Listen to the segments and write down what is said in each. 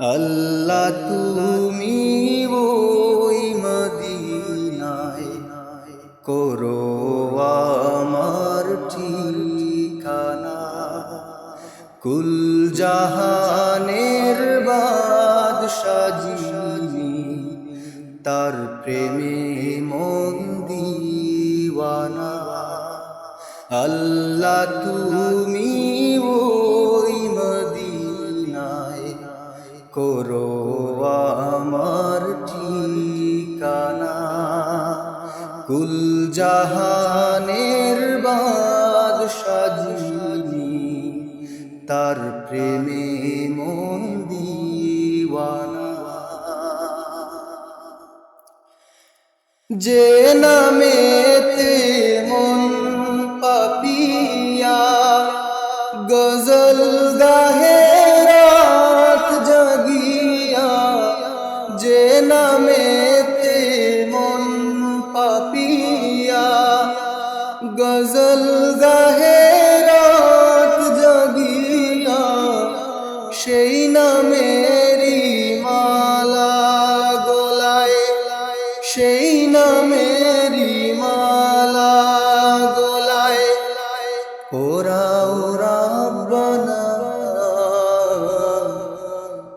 আল্লাহ, তুমি ওই মদিনায় করো আমার ঠিকানা। কুল জাহানের বাদ সাজিনি, তার প্রেমে মন দিওয়ানা। আল্লাহ, তুমি ওই করো আমার ঠিকানা। কুল জাহানের বাদ সাজিনি তার প্রেমে মন দিওয়ানা। যে নামেতে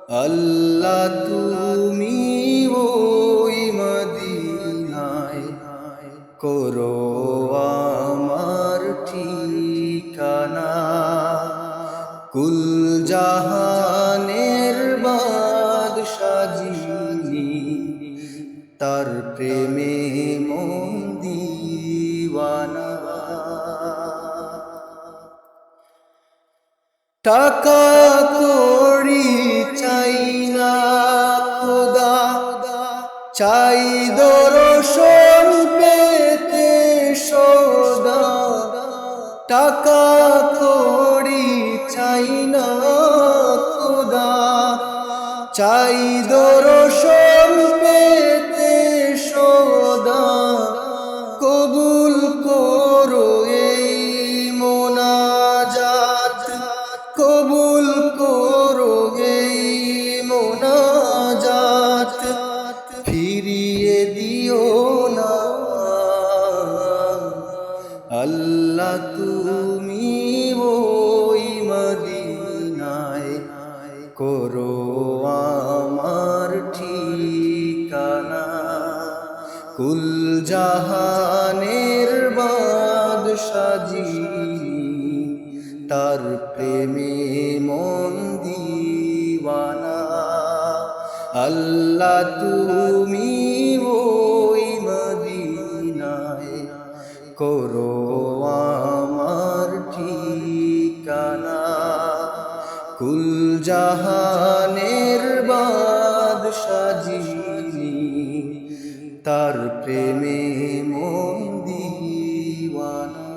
আল্লাহ তুমি ওই মদিনায় করো আমার ঠিকানা। কুল জাহানের বাদ সাজিনি তার প্রেমে মন টাকা করি চাই না খোদা। চাই দর্শন পেতে সদা। টাকা করি চাই না খোদা। চাই দর্শন পেতে সদা। কবুল করো এই মোনাজাত। কবুল করো দিও না। আল্লাহ, তুমি ওই মদিনায় করো আমার ঠিকানা। কুল জাহানের বাদ সাজিনি তার প্রেমে মন দিওয়ানা। আল্লাহ তুমি ওই মদিনায় করো আমার ঠিকানা। কুল জাহানের বাদ সাজিনি তার প্রেমে মন দিওয়ানা।